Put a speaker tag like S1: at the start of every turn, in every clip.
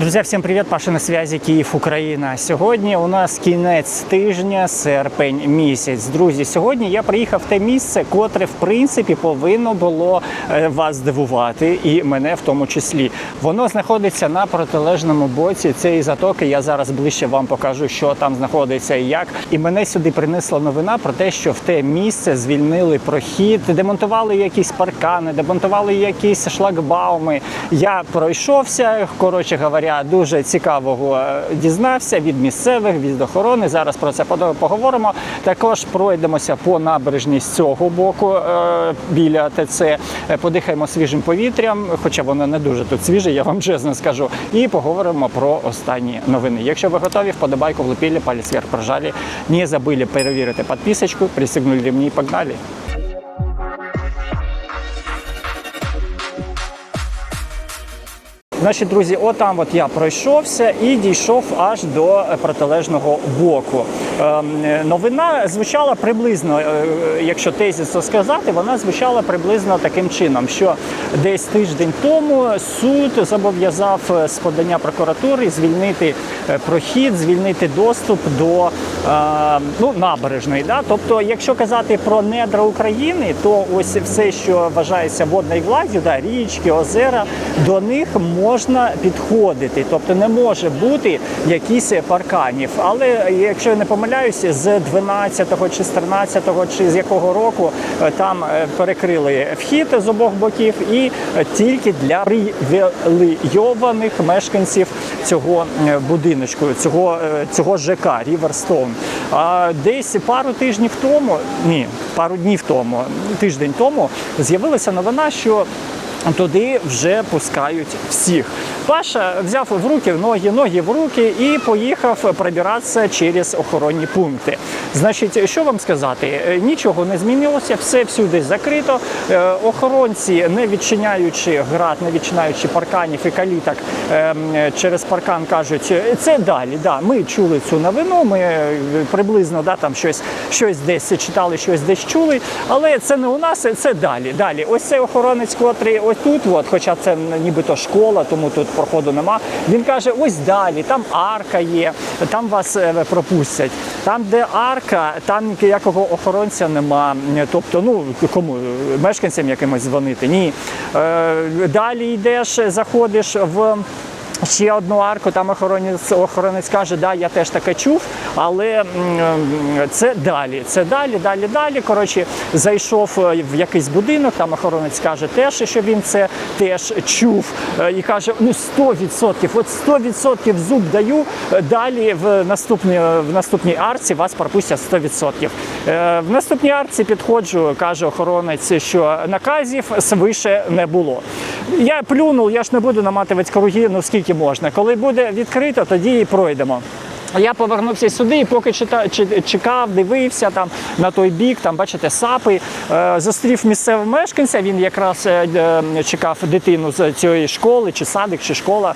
S1: Друзі, всім привіт! Паша на зв'язі Київ, Україна. Сьогодні у нас кінець тижня, серпень місяць. Друзі, сьогодні я приїхав в те місце, котре в принципі повинно було е, вас здивувати, і мене в тому числі. Воно знаходиться на протилежному боці цієї затоки. Я зараз ближче вам покажу, що там знаходиться і як. І мене сюди принесла новина про те, що в те місце звільнили прохід, демонтували якісь паркани, демонтували якісь шлагбауми. Я пройшовся, коротше говоря, дуже цікавого е, дізнався від місцевих, від охорони. Зараз про це поговоримо. Також пройдемося по набережні з цього боку е, біля ТЦ, е, подихаємо свіжим повітрям, хоча воно не дуже тут свіже, я вам чесно скажу. І поговоримо про останні новини. Якщо ви готові, вподобайку влепили, палець вверх прожали. Не забыли перевірити підписочку, пристегнули ремні і погнали. Значить, друзі, отам от я пройшовся і дійшов аж до е, протилежного боку. Ем, е, новина звучала приблизно, е, якщо тезісно сказати, вона звучала приблизно таким чином, що десь тиждень тому суд зобов'язав з подання прокуратури звільнити прохід, звільнити доступ до е, ну, набережної. Да? Тобто, якщо казати про недра України, то ось все, що вважається водною гладдю, да, річки, озера, до них можна підходити. Тобто не може бути якісь парканів. Але якщо я не помиляюся, з 12-го чи з 13-го чи з якого року е, там е, перекрили вхід з обох боків і е, тільки для привілейованих мешканців цього будиночку, цього, цього ЖК Ріверстоун. А десь пару тижнів тому, ні, пару днів тому, тиждень тому, з'явилася новина, що Туди вже пускають всіх. Паша взяв в руки ноги, ноги в руки і поїхав пробиратися через охоронні пункти. Значить, що вам сказати? Е, Нічого не змінилося, все всюди закрито. Е, Охоронці, не відчиняючи град, не відчинаючи парканів і каліток, ем, через паркан кажуть, це далі. Да, ми чули цю новину. Ми е, приблизно да, там щось, щось десь читали, щось десь чули. Але це не у нас, це далі. Далі, ось цей охоронець, котрий тут, от, хоча це нібито школа, тому тут проходу нема. Він каже: ось далі, там арка є, там вас е, пропустять. Там, де арка, там ніякого охоронця нема. Тобто, ну кому мешканцям якимось дзвонити? Ні. Е, далі йдеш, заходиш в. Ще одну арку, там охоронець, охоронець каже, да, я теж таке чув, але це далі, це далі, далі, далі. Коротше, зайшов е, в якийсь будинок, там охоронець каже теж, що він це теж чув. Е, І каже, ну 100%, от 100% зуб даю, е, далі в наступній, в наступній арці вас пропустять 100%. Е, В наступній арці підходжу, каже охоронець, що наказів свише не було. Я плюнув, я ж не буду наматувати круги, ну скільки можна. Коли буде відкрито, тоді і пройдемо. Я повернувся сюди і поки чекав, дивився там на той бік, там бачите, сапи. Е, Зустрів місцевого мешканця. Він якраз е, е, чекав дитину з цієї школи, чи садик, чи школа.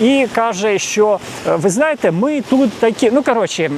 S1: І каже, що ви знаєте, ми тут такі. Ну коротше,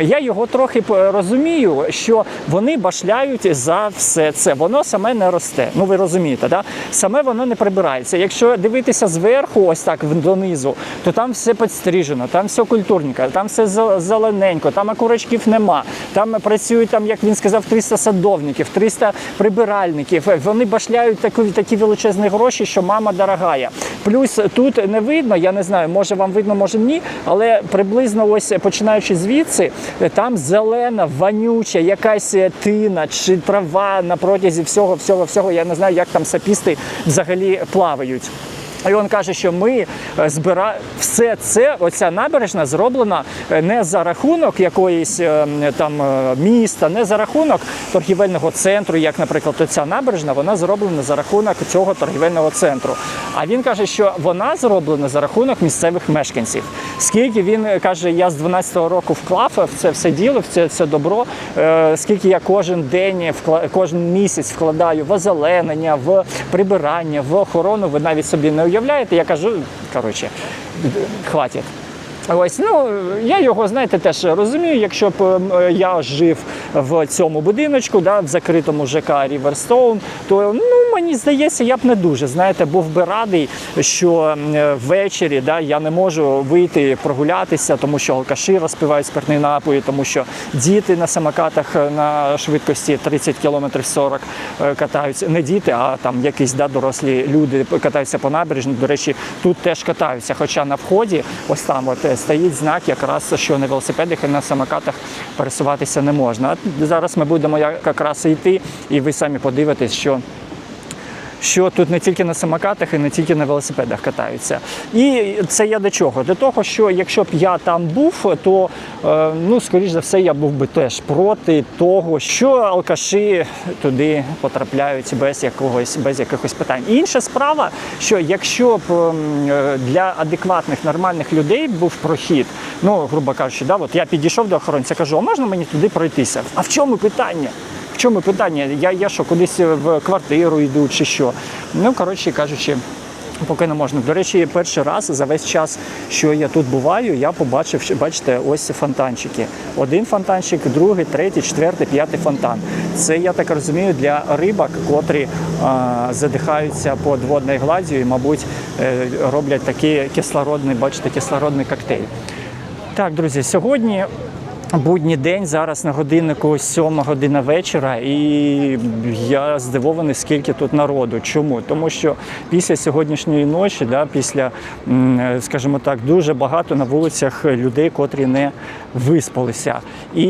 S1: я його трохи розумію, що вони башляють за все це. Воно саме не росте. Ну ви розумієте, да? саме воно не прибирається. Якщо дивитися зверху, ось так донизу, то там все підстрижено, там все культурненько, там все зелененько, там окурочків нема. Там працюють, там, як він сказав, 300 садовників, 300 прибиральників. Вони башляють такі, такі величезні гроші, що мама дорогая. Плюс тут не видно, я не знаю, може вам видно, може ні, але приблизно ось починаючи звідси, там зелена, вонюча, якась тина чи трава на протязі всього, всього, всього. Я не знаю, як там сапісти взагалі плавають. І він каже, що ми збира... все це, оця набережна зроблена е, не за рахунок якоїсь е, там е, міста, не за рахунок торгівельного центру, як, наприклад, ця набережна, вона зроблена за рахунок цього торгівельного центру. А він каже, що вона зроблена за рахунок місцевих мешканців. Скільки він е, каже, я з 12-го року вклав в це все діло, в це, це добро, е, скільки я кожен день, кожен місяць вкладаю в озеленення, в прибирання, в охорону, ви навіть собі не уявляєте. Я кажу, коротше, хватить. Ось, ну я його, знаєте, теж розумію. Якщо б ем, я жив в цьому будиночку, да, в закритому ЖК Ріверстоун, то ну мені здається, я б не дуже. Знаєте, був би радий, що е, ввечері да, я не можу вийти прогулятися, тому що алкаші розпивають спиртні напої, тому що діти на самокатах е, на швидкості 30 км 40 е, катаються. Не діти, а там якісь да, дорослі люди катаються по набережні. До речі, тут теж катаються. Хоча на вході, ось там от, е, стоїть знак, якраз що на велосипедах і на самокатах пересуватися не можна. А зараз ми будемо якраз йти, і ви самі подивитесь, що що тут не тільки на самокатах і не тільки на велосипедах катаються. І це я до чого? До того, що якщо б я там був, то е, ну, скоріш за все, я був би теж проти того, що алкаші туди потрапляють без якогось без якихось питань. Інша справа, що якщо б е, для адекватних нормальних людей був прохід, ну грубо кажучи, да, от я підійшов до охоронця, кажу, а можна мені туди пройтися? А в чому питання? Чому питання? Я, я що, кудись в квартиру йду чи що? Ну, коротше кажучи. Поки не можна. До речі, перший раз за весь час, що я тут буваю, я побачив, бачите, ось фонтанчики. Один фонтанчик, другий, третій, четвертий, п'ятий фонтан. Це, я так розумію, для рибок, котрі а, задихаються під водною гладдю і, мабуть, е, роблять такий кислородний, бачите, кислородний коктейль. Так, друзі, сьогодні будній день, зараз на годиннику 7 година вечора, і я здивований, скільки тут народу. Чому? Тому що після сьогоднішньої ночі, да, після, скажімо так, дуже багато на вулицях людей, котрі не виспалися. І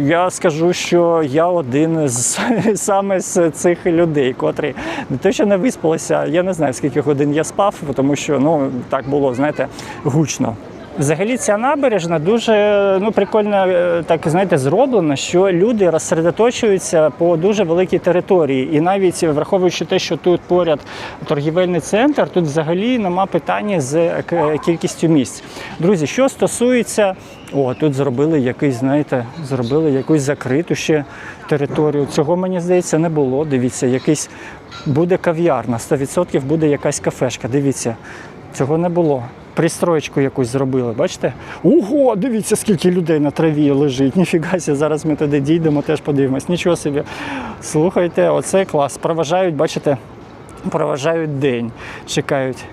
S1: я скажу, що я один з саме з цих людей, котрі не те, що не виспалися, я не знаю, скільки годин я спав, тому що ну так було, знаєте, гучно. Взагалі ця набережна дуже ну прикольно е, так знаєте зроблена, що люди розсередоточуються по дуже великій території, і навіть враховуючи те, що тут поряд торгівельний центр, тут взагалі нема питання з кількістю місць. Друзі, що стосується, о, тут зробили якийсь, знаєте, зробили якусь закриту ще територію. Цього мені здається не було. Дивіться, якийсь буде кав'ярна, 100% буде якась кафешка. Дивіться, цього не було пристроєчку якусь зробили. Бачите? Ого, дивіться, скільки людей на траві лежить. Ніфіга сі, зараз ми туди дійдемо, теж подивимось. Нічого собі. Слухайте, оце клас. Проважають, бачите, проважають день, чекають,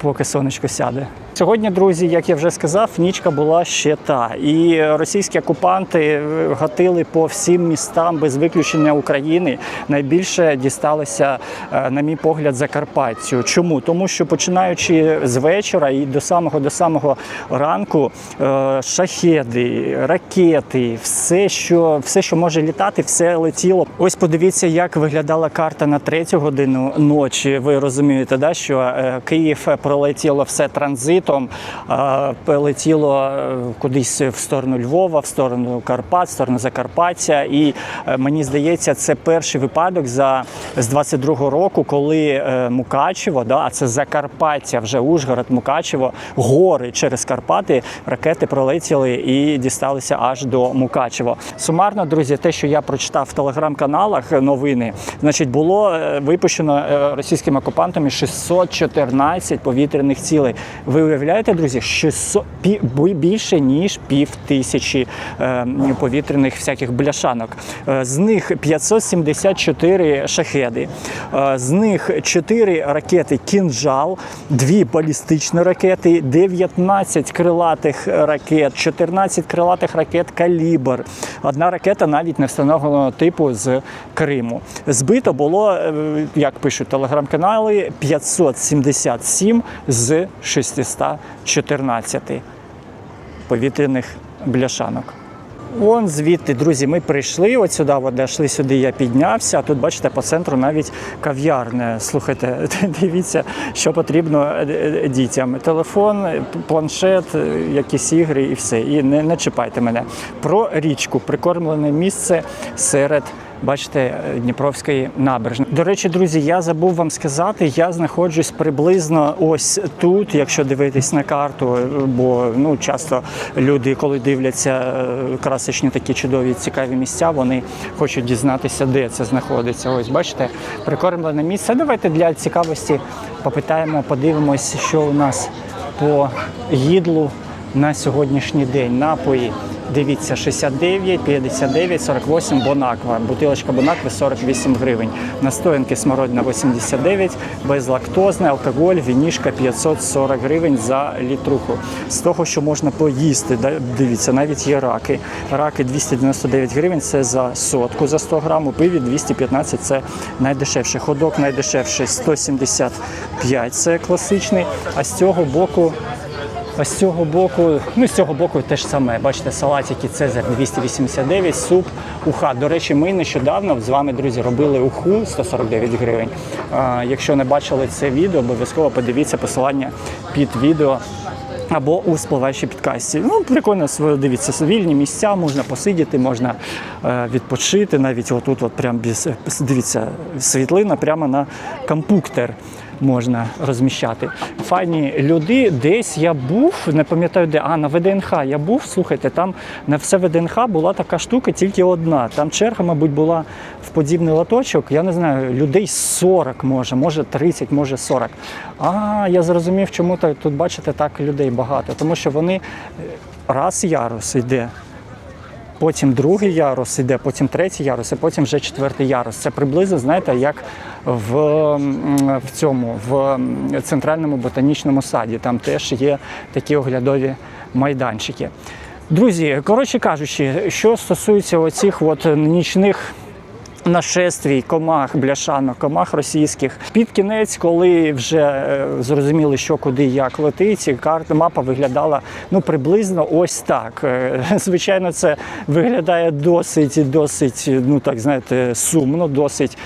S1: поки сонечко сяде. Сьогодні, друзі, як я вже сказав, нічка була ще та. І російські окупанти е, гатили по всім містам без виключення України. Найбільше дісталося, е, на мій погляд, Закарпаттю. Чому? Тому що починаючи з вечора і до самого до самого ранку е, шахеди, ракети, все, що все, що може літати, все летіло. Ось подивіться, як виглядала карта на третю годину ночі. Ви розумієте, да, що Київ пролетіло все транзитом, е, летіло е, кудись в сторону Львова, в сторону Карпат, в сторону Закарпаття. І е, мені здається, це перший випадок за з 22-го року, коли е, Мукачево, да, а це Закарпаття, вже Ужгород, Мукачево, гори через Карпати, ракети пролетіли і дісталися аж до Мукачево. Сумарно, друзі, те, що я прочитав в телеграм-каналах новини, значить, було випущено російськими окупантами 614 повітряних цілей. Ви уявляєте, друзі, 600, пі- більше ніж пів тисячі е, повітряних всяких бляшанок. Е, з них 574 шахеди, е, з них 4 ракети кінжал, 2 балістичні ракети, 19 крилатих ракет, 14 крилатих ракет калібр. Одна ракета навіть не встановленого типу з Криму. Збито було, як пишуть телеграм-канали, 577 з 614 повітряних бляшанок. Вон звідти, друзі, ми прийшли от сюди, от дійшли сюди, я піднявся. А тут, бачите, по центру навіть кав'ярня. Слухайте, дивіться, що потрібно е, е, дітям. Телефон, планшет, е, якісь ігри і все. І не, не чіпайте мене. Про річку, прикормлене місце серед. Бачите, Дніпровської набережної. До речі, друзі, я забув вам сказати, я знаходжусь приблизно ось тут, якщо дивитись на карту, бо ну часто люди, коли дивляться е, красочні такі чудові цікаві місця, вони хочуть дізнатися, де це знаходиться. Ось бачите, прикормлене місце. Давайте для цікавості попитаємо, подивимось, що у нас по їдлу на сьогоднішній день. Напої Дивіться, 69, 59, 48 Бонаква. Бутилочка Бонакви 48 гривень. Настоянки смородина 89, безлактозне, алкоголь, вінішка 540 гривень за літруху. З того, що можна поїсти, дивіться, навіть є раки. Раки 299 гривень це за сотку за 100 грам, у пиві 215 це найдешевше. Ходок найдешевший 175 це класичний. А з цього боку а з цього боку, ну з цього боку теж саме. Бачите, салатики Цезар 289, суп, уха. До речі, ми нещодавно з вами, друзі, робили уху 149 гривень. А, якщо не бачили це відео, обов'язково подивіться посилання під відео. Або у спливаючій підкасті. Ну, прикольно, дивіться, вільні місця, можна посидіти, можна е, відпочити. Навіть отут, от прям дивіться, світлина прямо на компуктер можна розміщати. Файні люди, десь я був, не пам'ятаю де, а на ВДНХ я був. Слухайте, там на все ВДНХ була така штука, тільки одна. Там черга, мабуть, була в подібний лоточок. Я не знаю, людей 40 може, може 30, може 40. А я зрозумів, чому тут бачите так людей багато. Тому що вони е, раз ярус йде. Потім другий ярус іде, потім третій ярус, і потім вже четвертий ярус. Це приблизно, знаєте, як в, в цьому в центральному ботанічному саді. Там теж є такі оглядові майданчики. Друзі, коротше кажучи, що стосується оцих от нічних нашествій, комах, бляшанок, комах російських. Під кінець, коли вже е, зрозуміли, що куди як летить, карта мапа виглядала ну приблизно ось так. Е, Звичайно, це виглядає досить, досить, ну так знаєте, сумно, досить.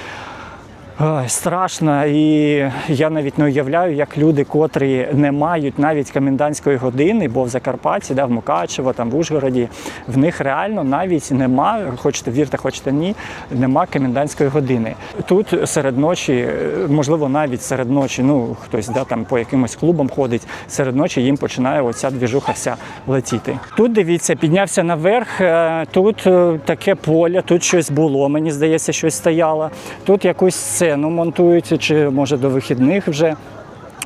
S1: Ой, страшно, і я навіть не уявляю, як люди, котрі не мають навіть комендантської години, бо в Закарпатті, да, в Мукачево, там в Ужгороді, в них реально навіть нема, хочете вірте, хочете ні, нема комендантської години. Тут серед ночі, можливо, навіть серед ночі, ну хтось да, там по якимось клубам ходить, серед ночі їм починає оця двіжуха вся летіти. Тут дивіться, піднявся наверх, е, тут е, таке поле, тут щось було, мені здається, щось стояло. Тут якусь сцену монтують, чи може до вихідних вже.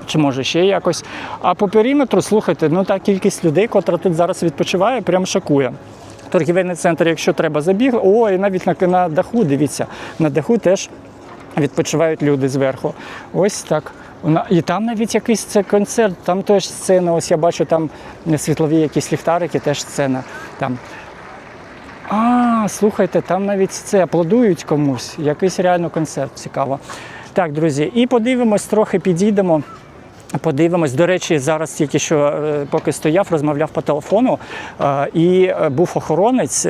S1: Чи може ще якось. А по периметру, слухайте, ну та кількість людей, котра тут зараз відпочиває, прям шокує. Торгівельний центр, якщо треба, забіг. О, і навіть на, на даху, дивіться, на даху теж відпочивають люди зверху. Ось так. І там навіть якийсь це концерт, там теж сцена. Ось я бачу, там світлові якісь ліхтарики, теж сцена. Там. А, слухайте, там навіть це аплодують комусь. Якийсь реально концерт цікаво. Так, друзі, і подивимось, трохи підійдемо. Подивимось. До речі, зараз тільки що, е, поки стояв, розмовляв по телефону, е, і е, був охоронець.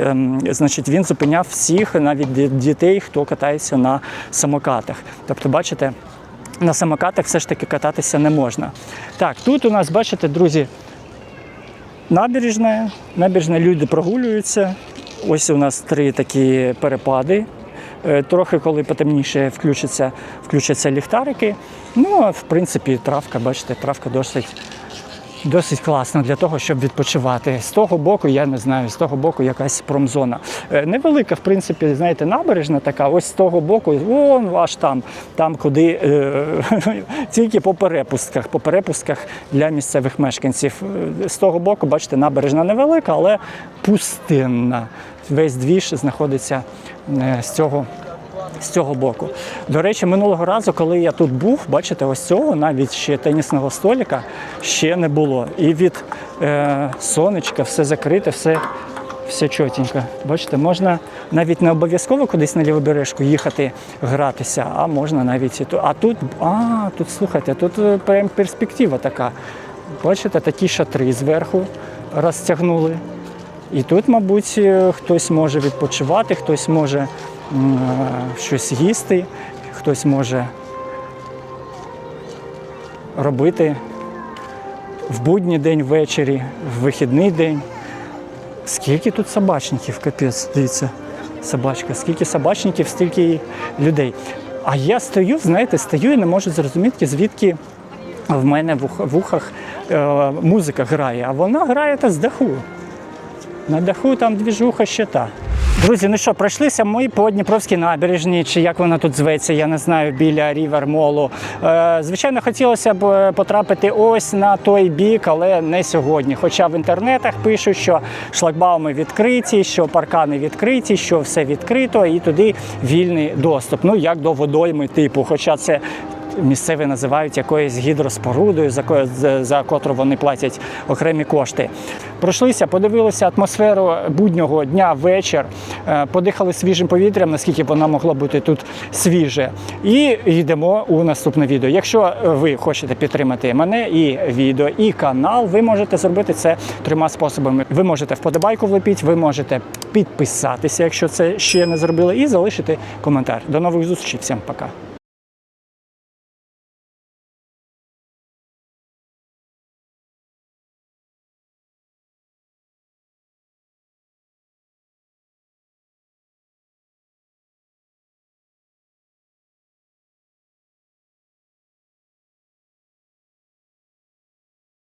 S1: Значить, він зупиняв всіх, навіть дітей, хто катається на самокатах. Тобто, бачите, на самокатах все ж таки кататися не можна. Так, тут у нас, бачите, друзі, набережна. Набережна люди прогулюються. Ось у нас три такі перепади. Е, Трохи, коли потемніше включаться, включаться ліхтарики. Ну, а в принципі, травка, бачите, травка досить, досить класна для того, щоб відпочивати. З того боку, я не знаю, з того боку якась промзона. Е, Невелика, в принципі, знаєте, набережна така, ось з того боку, вон аж там, там, куди е, тільки по перепустках, по перепустках для місцевих мешканців. Е, З того боку, бачите, набережна невелика, але пустинна. Весь двіж знаходиться е, з цього з цього боку. До речі, минулого разу, коли я тут був, бачите, ось цього навіть ще тенісного столика ще не було. І від е, сонечка все закрите, все, все чотенько. Бачите, можна навіть не обов'язково кудись на лівобережку їхати гратися, а можна навіть і тут. А тут, а, тут слухайте, тут е, прям перспектива така. Бачите, такі шатри зверху розтягнули. І тут, мабуть, е, хтось може відпочивати, хтось може щось їсти, хтось може робити в будній день ввечері, в вихідний день. Скільки тут собачників, капець, дивіться, собачка, скільки собачників, стільки людей. А я стою, знаєте, стою і не можу зрозуміти, звідки в мене в ухах е, музика грає, а вона грає та з даху. На даху там двіжуха ще та. Друзі, ну що, пройшлися ми по Дніпровській набережній, чи як вона тут зветься, я не знаю, біля Рівер Молу. Е, звичайно, хотілося б е, потрапити ось на той бік, але не сьогодні. Хоча в інтернетах пишуть, що шлагбауми відкриті, що паркани відкриті, що все відкрито, і туди вільний доступ. Ну як до водойми типу, хоча це. Місцеві називають якоюсь гідроспорудою, за, за, котру вони платять окремі кошти. Пройшлися, подивилися атмосферу буднього дня вечір, е, подихали свіжим повітрям, наскільки вона могла бути тут свіже. І йдемо у наступне відео. Якщо ви хочете підтримати мене і відео, і канал, ви можете зробити це трьома способами. Ви можете вподобайку влепіть, ви можете підписатися, якщо це ще не зробили, і залишити коментар. До нових зустрічей. Всім пока.